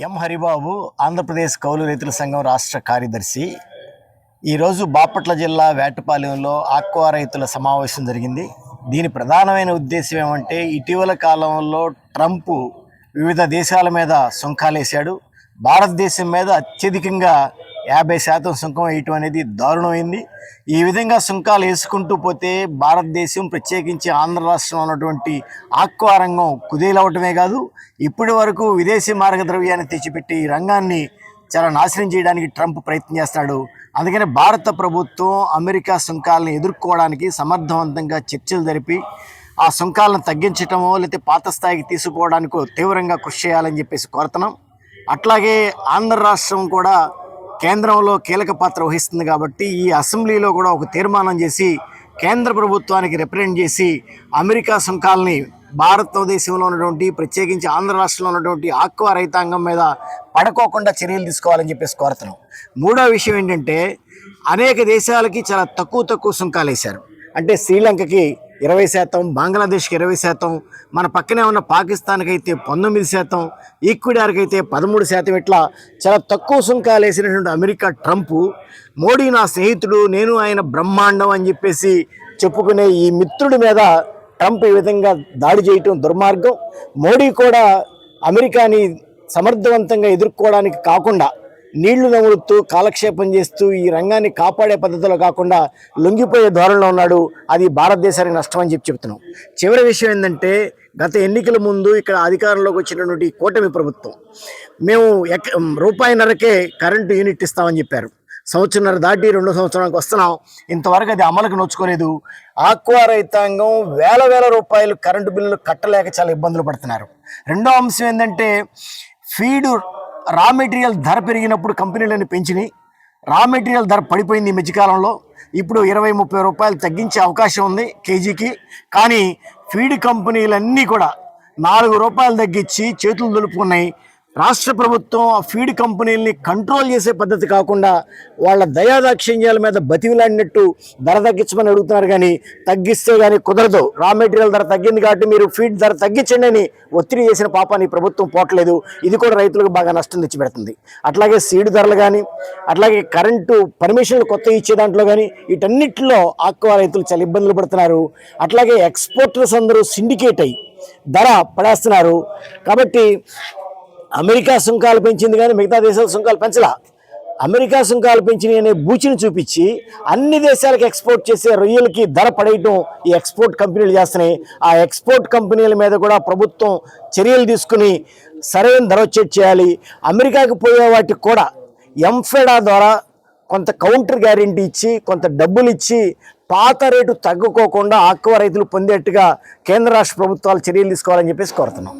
ఎం హరిబాబు ఆంధ్రప్రదేశ్ కౌలు రైతుల సంఘం రాష్ట్ర కార్యదర్శి. ఈరోజు బాపట్ల జిల్లా వేటపాలెంలో ఆక్వా రైతుల సమావేశం జరిగింది. దీని ప్రధానమైన ఉద్దేశం ఏమంటే ఇటీవల కాలంలో ట్రంప్ వివిధ దేశాల మీద సుంకాలేశాడు. భారతదేశం మీద అత్యధికంగా యాభై శాతం సుంకం వేయటం అనేది దారుణమైంది. ఈ విధంగా సుంకాలు వేసుకుంటూ పోతే భారతదేశం ప్రత్యేకించి ఆంధ్ర రాష్ట్రంలో ఉన్నటువంటి ఆక్వా రంగం కుదేలవటమే కాదు ఇప్పటి వరకు విదేశీ మార్గద్రవ్యాన్ని తెచ్చిపెట్టి ఈ రంగాన్ని చాలా నాశనం చేయడానికి ట్రంప్ ప్రయత్నం చేస్తాడు అందుకని భారత ప్రభుత్వం అమెరికా సుంకాలను ఎదుర్కోవడానికి సమర్థవంతంగా చర్చలు జరిపి ఆ సుంకాలను తగ్గించటమో లేకపోతే పాత స్థాయికి తీసుకుపోవడానికో తీవ్రంగా కృషి చేయాలని చెప్పేసి కోరుతున్నాం. అట్లాగే ఆంధ్ర రాష్ట్రం కూడా కేంద్రంలో కీలక పాత్ర వహిస్తుంది కాబట్టి ఈ అసెంబ్లీలో కూడా ఒక తీర్మానం చేసి కేంద్ర ప్రభుత్వానికి రిప్రజెంట్ చేసి అమెరికా సుంకాలని భారతదేశంలో ఉన్నటువంటి ప్రత్యేకించి ఆంధ్ర రాష్ట్రంలో ఉన్నటువంటి ఆక్వా రైతాంగం మీద పడుకోకుండా చర్యలు తీసుకోవాలని చెప్పేసి కోరుతున్నాం. మూడో విషయం ఏంటంటే అనేక దేశాలకి చాలా తక్కువ తక్కువ సుంకాలు వేశారు. అంటే శ్రీలంకకి ఇరవై శాతం బంగ్లాదేశ్కి ఇరవై శాతం మన పక్కనే ఉన్న పాకిస్తాన్కి అయితే పంతొమ్మిది శాతం ఈక్విడార్కి అయితే పదమూడు శాతం ఇట్లా చాలా తక్కువ సుంకాలు వేసినటువంటి అమెరికా ట్రంప్. మోడీ నా స్నేహితుడు నేను ఆయన బ్రహ్మాండం అని చెప్పేసి చెప్పుకునే ఈ మిత్రుడి మీద ట్రంప్ ఈ విధంగా దాడి చేయటం దుర్మార్గం. మోడీ కూడా అమెరికాని సమర్థవంతంగా ఎదుర్కోవడానికి కాకుండా నీళ్ళు నములుతూ కాలక్షేపం చేస్తూ ఈ రంగాన్ని కాపాడే పద్ధతిలో కాకుండా లొంగిపోయే ధోరణిలో ఉన్నాడు. అది భారతదేశానికి నష్టం అని చెప్పి చెప్తున్నాం. చివరి విషయం ఏంటంటే గత ఎన్నికల ముందు ఇక్కడ అధికారంలోకి వచ్చినటువంటి కూటమి ప్రభుత్వం మేము ఎక్క రూపాయిన్నరకే కరెంటు యూనిట్ ఇస్తామని చెప్పారు. సంవత్సరంన్నర దాటి రెండో సంవత్సరానికి వస్తున్నాం. ఇంతవరకు అది అమలుకు నోచుకోలేదు. ఆక్వా రైతాంగం వేల వేల రూపాయలు కరెంటు బిల్లులు కట్టలేక చాలా ఇబ్బందులు పడుతున్నారు. రెండో అంశం ఏంటంటే ఫీడు రా మెటీరియల్ ధర పెరిగినప్పుడు కంపెనీలను పెంచినాయి. రా మెటీరియల్ ధర పడిపోయింది ఈ మధ్యకాలంలో. ఇప్పుడు ఇరవై ముప్పై రూపాయలు తగ్గించే అవకాశం ఉంది కేజీకి. కానీ ఫీడ్ కంపెనీలన్నీ కూడా నాలుగు రూపాయలు తగ్గించి చేతులు దులుపుకున్నాయి. రాష్ట్ర ప్రభుత్వం ఆ ఫీడ్ కంపెనీలని కంట్రోల్ చేసే పద్ధతి కాకుండా వాళ్ళ దయాదాక్షిణ్యాల మీద బతివిలాడినట్టు ధర తగ్గించమని అడుగుతున్నారు కానీ తగ్గిస్తే కానీ కుదరదు. రా మెటీరియల్ ధర తగ్గింది కాబట్టి మీరు ఫీడ్ ధర తగ్గించండి అని ఒత్తిడి చేసిన పాపాన్ని ప్రభుత్వం పోవట్లేదు ఇది కూడా రైతులకు బాగా నష్టం తెచ్చిపెడుతుంది. అట్లాగే సీడ్ ధరలు కానీ అట్లాగే కరెంటు పర్మిషన్లు కొత్త ఇచ్చే దాంట్లో కానీ వీటన్నిటిలో ఆక్వా రైతులు చాలా ఇబ్బందులు పడుతున్నారు. అట్లాగే ఎక్స్పోర్టర్స్ అందరూ సిండికేట్ అయ్యి ధర పడేస్తున్నారు. కాబట్టి అమెరికా సుంకాలు పెంచింది కానీ మిగతా దేశాల సుంకాలు పెంచలా. అమెరికా సుంకాలు పెంచినాయి అనే బూచిని చూపించి అన్ని దేశాలకు ఎక్స్పోర్ట్ చేసే రొయ్యలకి ధర పడేయటం ఈ ఎక్స్పోర్ట్ కంపెనీలు చేస్తున్నాయి. ఆ ఎక్స్పోర్ట్ కంపెనీల మీద కూడా ప్రభుత్వం చర్యలు తీసుకుని సరైన ధర వచ్చేట్ చేయాలి. అమెరికాకి పోయే వాటికి కూడా ఎంఫెడా ద్వారా కొంత కౌంటర్ గ్యారెంటీ ఇచ్చి కొంత డబ్బులు ఇచ్చి పాత రేటు తగ్గుకోకుండా ఆక్వా రైతులు పొందేట్టుగా కేంద్ర రాష్ట్ర ప్రభుత్వాలు చర్యలు తీసుకోవాలని చెప్పేసి కోరుతున్నాం.